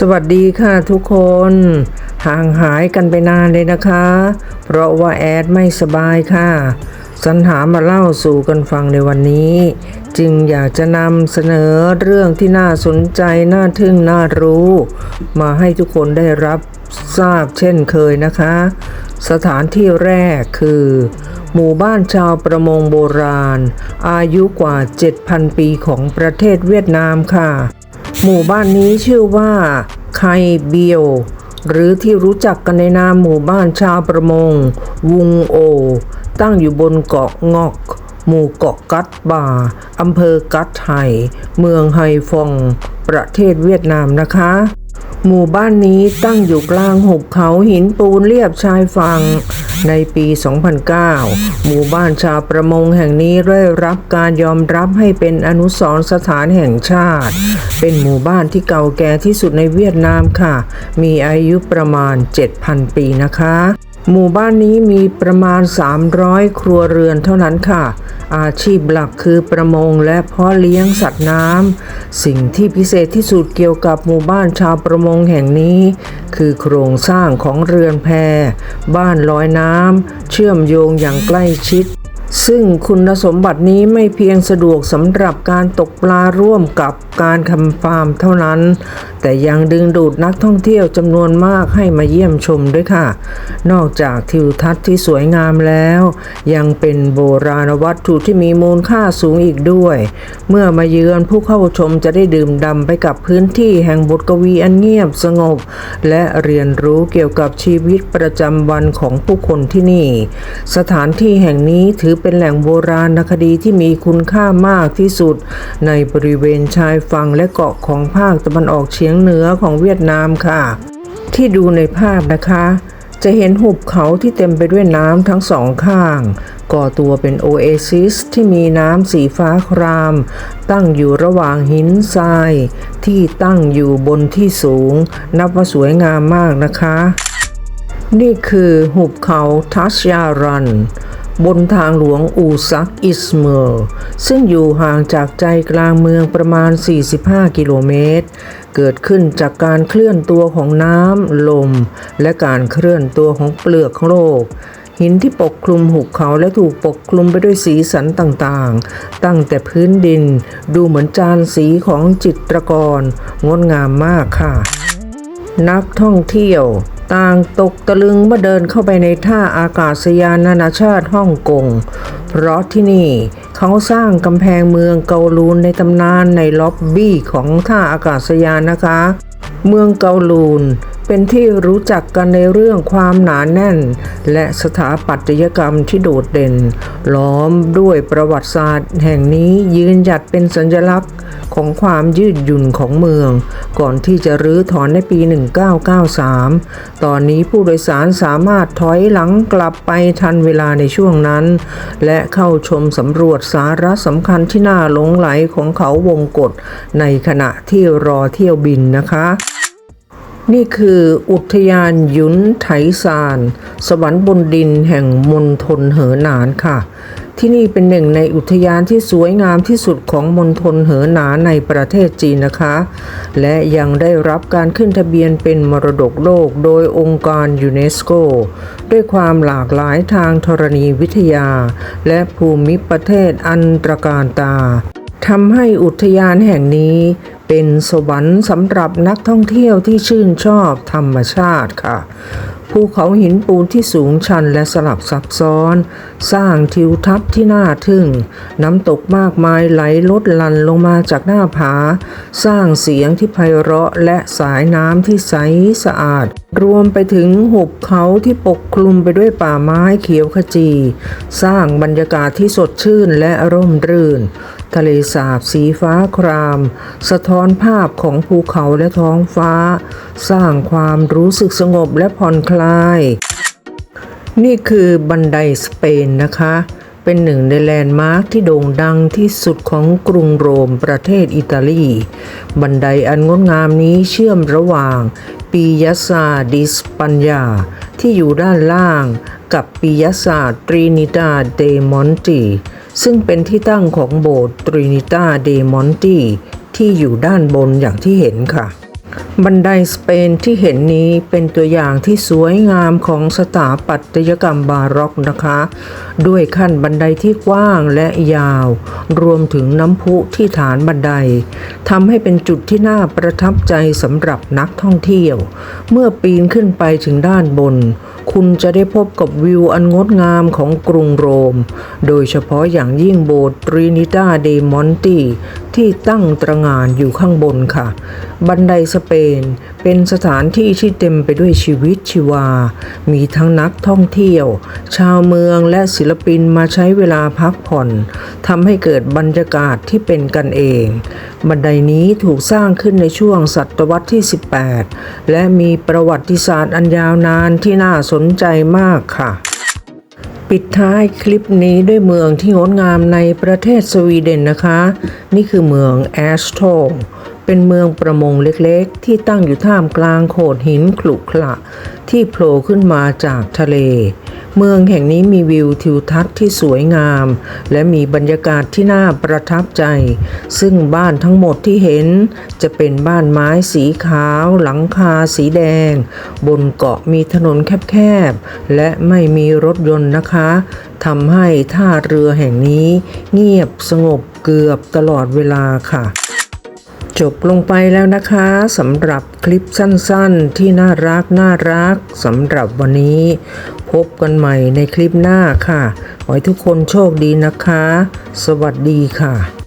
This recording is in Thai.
สวัสดีค่ะทุกคน ห่างหายกันไปนานเลยนะคะ เพราะว่าแอดไม่สบายค่ะสัญหามาเล่าสู่กันฟังในวันนี้ จึงอยากจะนำเสนอเรื่องที่น่าสนใจ น่าทึ่ง น่ารู้ มาให้ทุกคนได้รับทราบเช่นเคยนะคะ สถานที่แรกคือ หมู่บ้านชาวประมงโบราณ อายุกว่า 7,000 ปีของประเทศเวียดนามค่ะ หมู่บ้านนี้ชื่อว่าไคเบียว หรือที่รู้จักกันในนามหมู่บ้านชาวประมง วุงโอ ตั้งอยู่บนเกาะงอก หมู่เกาะกัตบาอำเภอกัตไห่เมืองไฮฟอง ประเทศเวียดนามนะคะ หมู่บ้านนี้ตั้งอยู่กลางหุบเขาหินปูนเรียบชายฝั่งในปี 2009 หมู่บ้านชาวประมงแห่งนี้ได้รับการยอมรับให้เป็นอนุสรณ์สถานแห่งชาติ เป็นหมู่บ้านที่เก่าแก่ที่สุดในเวียดนามค่ะ มีอายุประมาณ 7,000 ปีนะคะ หมู่บ้านนี้มีประมาณ 300 ครัวเรือนเท่านั้นค่ะ อาชีพหลักคือประมงและเพาะเลี้ยงสัตว์น้ำ สิ่งที่พิเศษที่สุดเกี่ยวกับหมู่บ้านชาวประมงแห่งนี้ คือโครงสร้างของเรือนแพ บ้านลอยน้ำ เชื่อมโยงอย่างใกล้ชิด ซึ่งคุณสมบัตินี้ไม่เพียงสะดวกสำหรับการตกปลาร่วมกับการทำฟาร์มเท่านั้น แต่ยังดึงดูดนักท่องเที่ยวจำนวนมากให้มาเยี่ยมชมด้วยค่ะ นอกจากทิวทัศน์ที่สวยงามแล้ว ยังเป็นโบราณวัตถุที่มีมูลค่าสูงอีกด้วย เมื่อมาเยือนผู้เข้าชมจะได้ดื่มด่ำไปกับพื้นที่แห่งบทกวีอันเงียบสงบ และเรียนรู้เกี่ยวกับชีวิตประจำวันของผู้คนที่นี่ สถานที่แห่งนี้ถือเป็นแหล่งโบราณคดีที่มีคุณค่ามากที่สุด ในบริเวณชายฝั่งและเกาะของภาคตะวันออกเฉียงเหนือของเวียดนามค่ะ ที่ดูในภาพนะคะ จะเห็นหุบเขาที่เต็มไปด้วยน้ำทั้งสองข้าง ก่อตัวเป็นโอเอซิสที่มีน้ำสีฟ้าคราม ตั้งอยู่ระหว่างหินทราย ที่ตั้งอยู่บนที่สูง นับว่าสวยงามมากนะคะ นี่คือหุบเขาทัชยารัน บนทางหลวงอูซักอิสเมอร์ซึ่งอยู่ห่างจากใจกลางเมืองประมาณ 45 กิโลเมตร เกิดขึ้นจากการเคลื่อนตัวของน้ำ ลม และการเคลื่อนตัวของเปลือกโลก หินที่ปกคลุมหุบเขาและถูกปกคลุมไปด้วยสีสันต่างๆ ตั้งแต่พื้นดินดูเหมือนจานสีของจิตรกรงดงามมากค่ะ นักท่องเที่ยว ต่างตกตะลึงเมื่อเดินเข้าไปในท่าอากาศยานนานาชาติฮ่องกง เพราะที่นี่เขาสร้างกำแพงเมืองเกาลูนในตำนานในล็อบบี้ของท่าอากาศยานนะคะ เมืองเกาลูน เป็นที่รู้จักกันในเรื่องความหนาแน่น และสถาปัตยกรรมที่โดดเด่น ล้อมด้วยประวัติศาสตร์ แห่งนี้ยืนหยัดเป็นสัญลักษณ์ของความยืดหยุ่นของเมือง ก่อนที่จะรื้อถอนในปี 1993 ตอนนี้ผู้โดยสารสามารถถอยหลังกลับไปทันเวลาในช่วงนั้น และเข้าชมสำรวจสาระสำคัญที่น่าหลงไหลของเขาวงกฏในขณะที่รอเที่ยวบินนะคะ นี่คืออุทยานยุนไถซาน สวรรค์บนดินแห่งมณฑลเหอหนานค่ะ ที่นี่เป็นหนึ่งในอุทยานที่สวยงามที่สุดของมณฑลเหอหนานในประเทศจีนนะคะ และยังได้รับการขึ้นทะเบียนเป็นมรดกโลกโดยองค์การยูเนสโก ด้วยความหลากหลายทางธรณีวิทยา และภูมิประเทศอันตรการตาทำให้อุทยานแห่งนี้ เป็นสวรรค์สำหรับนักท่องเที่ยวที่ชื่นชอบธรรมชาติค่ะ ภูเขาหินปูนที่สูงชันและสลับซับซ้อน สร้างทิวทัศน์ที่น่าทึ่ง น้ำตกมากมายไหลลดลันลงมาจากหน้าผา สร้างเสียงที่ไพเราะและสายน้ำที่ใสสะอาด รวมไปถึงหุบเขาที่ปกคลุมไปด้วยป่าไม้เขียวขจี สร้างบรรยากาศที่สดชื่นและร่มรื่น ทะเลสาบสีฟ้าคราม สะท้อนภาพของภูเขาและท้องฟ้า สร้างความรู้สึกสงบและผ่อนคลาย นี่คือบันไดสเปนนะคะ เป็นหนึ่งในแลนด์มาร์คที่โด่งดังที่สุดของกรุงโรมประเทศอิตาลี บันไดอันงดงามนี้เชื่อมระหว่างปียาซาดิสปัญญา ที่อยู่ด้านล่าง กับปียาซาตรินิตาเดมอนติ ซึ่งเป็นที่ตั้งของโบสถ์ตรินิตาเดมอนตีที่อยู่ด้านบนอย่างที่เห็นค่ะ บันไดสเปนที่เห็นนี้เป็นตัวอย่างที่สวยงามของสถาปัตยกรรมบาร็อกนะคะ ด้วยขั้นบันไดที่กว้างและยาว รวมถึงน้ำพุที่ฐานบันไดทำให้เป็นจุดที่น่าประทับใจสำหรับนักท่องเที่ยว เมื่อปีนขึ้นไปถึงด้านบน คุณจะได้พบกับวิวอันงดงามของกรุงโรม โดยเฉพาะอย่างยิ่งโบสถ์ตรินิตาเดมอนตี ที่ตั้งตระหง่านอยู่ข้างบนค่ะ บันไดสเปนเป็นสถานที่ที่เต็มไปด้วยชีวิตชีวา มีทั้งนักท่องเที่ยว ชาวเมืองและศิลปินมาใช้เวลาพักผ่อนทำให้เกิดบรรยากาศที่เป็นกันเอง บันไดนี้ถูกสร้างขึ้นในช่วงศตวรรษที่ 18 และมีประวัติศาสตร์อันยาวนานที่น่าสนใจมากค่ะ ปิดท้ายคลิปนี้ด้วยเมืองที่งดงามในประเทศสวีเดนนะคะ นี่คือเมืองแอสโท เป็นเมืองประมงเล็กๆ ที่ตั้งอยู่ท่ามกลางโขดหินขรุขระที่โผล่ขึ้นมาจากทะเล เมืองแห่งนี้มีวิวทิวทัศน์ที่สวยงาม และมีบรรยากาศที่น่าประทับใจ ซึ่งบ้านทั้งหมดที่เห็นจะเป็นบ้านไม้สีขาว หลังคาสีแดง บนเกาะมีถนนแคบๆ และไม่มีรถยนต์นะคะทำให้ท่าเรือแห่งนี้ เงียบสงบเกือบตลอดเวลาค่ะ จบลงไปแล้วนะคะสำหรับคลิปสั้นๆ ที่น่ารักน่ารักสำหรับวันนี้ พบกันใหม่ในคลิปหน้าค่ะ ขอให้ทุกคนโชคดีนะคะ สวัสดีค่ะ